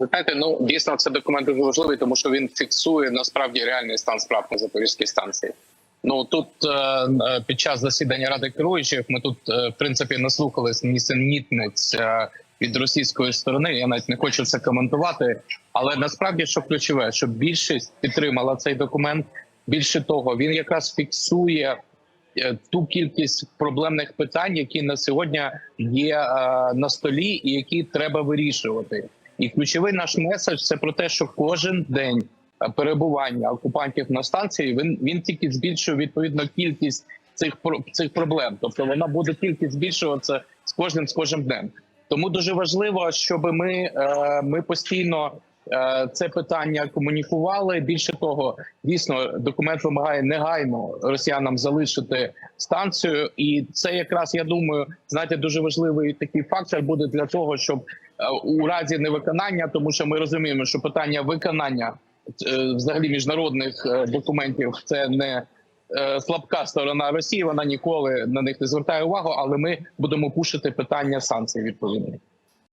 Ви знаєте, ну дійсно це документ дуже важливий, тому що він фіксує насправді реальний стан справ на запорізькій станції. Ну тут е, е, під час засідання ради керуючих ми тут е, в принципі наслухались нісенітниць від російської сторони. Я навіть не хочу це коментувати. Але насправді, що ключове, що більшість підтримала цей документ. Більше того, він якраз фіксує ту кількість проблемних питань, які на сьогодні є на столі, і які треба вирішувати. І ключовий наш меседж це про те, що кожен день перебування окупантів на станції він він тільки збільшує відповідно кількість цих цих проблем. Тобто вона буде тільки збільшуватися з кожним з кожним днем. Тому дуже важливо, щоб ми, е, ми постійно це питання комунікували. Більше того, дійсно документ вимагає негайно росіянам залишити станцію, і це якраз я думаю, знаєте, дуже важливий такий фактор буде для того, щоб е, у разі невиконання, тому що ми розуміємо, що питання виконання е, взагалі міжнародних е, документів це не е, слабка сторона Росії. Вона ніколи на них не звертає увагу, але ми будемо пушити питання санкцій відповідно.